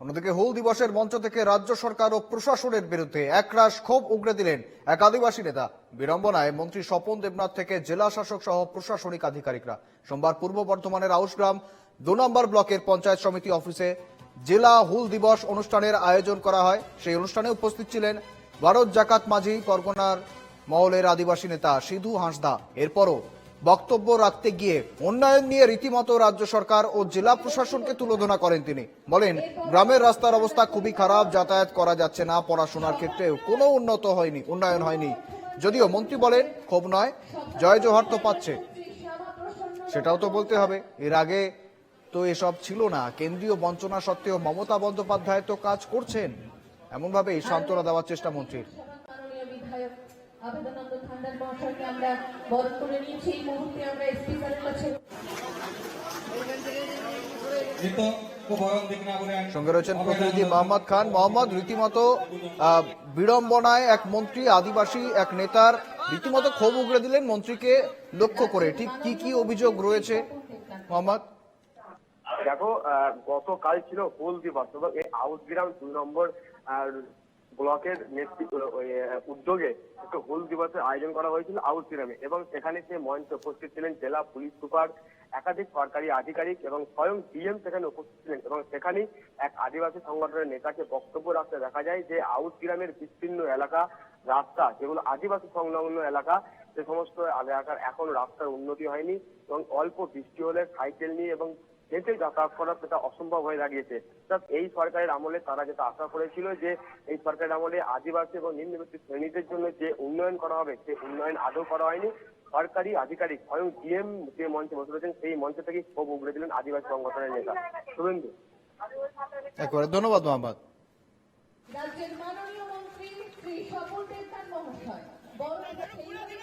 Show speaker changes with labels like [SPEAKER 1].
[SPEAKER 1] অন্যদিকে হুল দিবসের মঞ্চ থেকে রাজ্য সরকার ও প্রশাসনের বিরুদ্ধে একরাশ ক্ষোভ উগড়ে দিলেন এক আদিবাসী নেতা। বিড়ম্বনায় মন্ত্রী স্বপন দেবনাথ থেকে জেলা শাসক সহ প্রশাসনিক আধিকারিকরা। সোমবার পূর্ব বর্ধমানের আউসগ্রাম দু নম্বর ব্লকের পঞ্চায়েত সমিতি অফিসে জেলা হুল দিবস অনুষ্ঠানের আয়োজন করা হয়। সেই অনুষ্ঠানে উপস্থিত ছিলেন ভারত জাকাত মাঝি, পরগনার মহলের আদিবাসী নেতা সিধু হাঁসদা। এরপরও বক্তব্য রাখতে গিয়ে উন্নয়ন নিয়ে রীতিমতো রাজ্য সরকার ও জেলা প্রশাসনকে তুলোধনা করেন তিনি। বলেন, গ্রামের রাস্তার অবস্থা খুবই খারাপ, যাতায়াত করা যাচ্ছে না, পড়াশোনার ক্ষেত্রেও কোনো উন্নত হয়নি, উন্নয়ন হয়নি। যদিও মন্ত্রী বলেন, ক্ষোভ নয়, জয় জোহার তো পাচ্ছে। সেটাও তো বলতে হবে। এর আগে তো এসব ছিল না। কেন্দ্রীয় বঞ্চনা সত্ত্বেও মমতা বন্দ্যোপাধ্যায় তো কাজ করছেন। এমনভাবেই সান্ত্বনা দেওয়ার চেষ্টা মন্ত্রীর।
[SPEAKER 2] আবেদনন্দ থান্ডার মহাশয়কে আমরা বরণ করে নিয়েছি। এই মুহূর্তে আমরা স্পিকারের কাছে
[SPEAKER 3] মৃতকে বরণ দিক না করে
[SPEAKER 1] সঙ্গে রয়েছেন প্রতিনিধি মোহাম্মদ খান। মোহাম্মদ রীতিমতো বিড়ম্বনায় এক মন্ত্রী আদিবাসী এক নেতার রীতিমতো ক্ষোভ উগড়ে দিলেন মন্ত্রীকে লক্ষ্য করে। ঠিক কি কি অভিযোগ রয়েছে মোহাম্মদ?
[SPEAKER 4] দেখো আহ, গতকাল ছিল হুল দিবস এবং এই আউটগ্রাম দুই নম্বর ব্লকের নেতৃত্ব উদ্যোগে একটা হুল দিবসের আয়োজন করা হয়েছিল আউটগ্রামে এবং সেখানে সে মঞ্চে উপস্থিত ছিলেন জেলা পুলিশ সুপার, একাধিক সরকারি আধিকারিক এবং স্বয়ং ডিএম সেখানে উপস্থিত ছিলেন এবং সেখানেই এক আদিবাসী সংগঠনের নেতাকে বক্তব্য রাখতে দেখা যায় যে আউটগ্রামের বিস্তীর্ণ এলাকা রাস্তা, যেগুলো আদিবাসী সংলগ্ন এলাকা, সে সমস্ত এলাকার এখন রাস্তার উন্নতি হয়নি এবং অল্প বৃষ্টি হলে সাইকেল নিয়ে এবং হেঁটে যাতায়াত করা সেটা অসম্ভব হয়ে দাঁড়িয়েছে। অর্থাৎ এই সরকারের আমলে তারা যেটা আশা করেছিল যে এই সরকারের আমলে আদিবাসী এবং নিম্নবিত্ত শ্রেণীদের জন্য যে উন্নয়ন করা হবে সে উন্নয়ন আদৌ করা হয়নি। সরকারি আধিকারিক স্বয়ং ডিএম যে মঞ্চে বসে রয়েছেন সেই মঞ্চ থেকেই ক্ষোভ উগড়ে দিলেন আদিবাসী সংগঠনের নেতা। শুভেন্দু।
[SPEAKER 1] একবারে ধন্যবাদ মোহাম্মদ।
[SPEAKER 2] রাজ্যের মাননীয় মন্ত্রী শ্রী স্বপন দেবনাথ মহাশয় সেইভাবে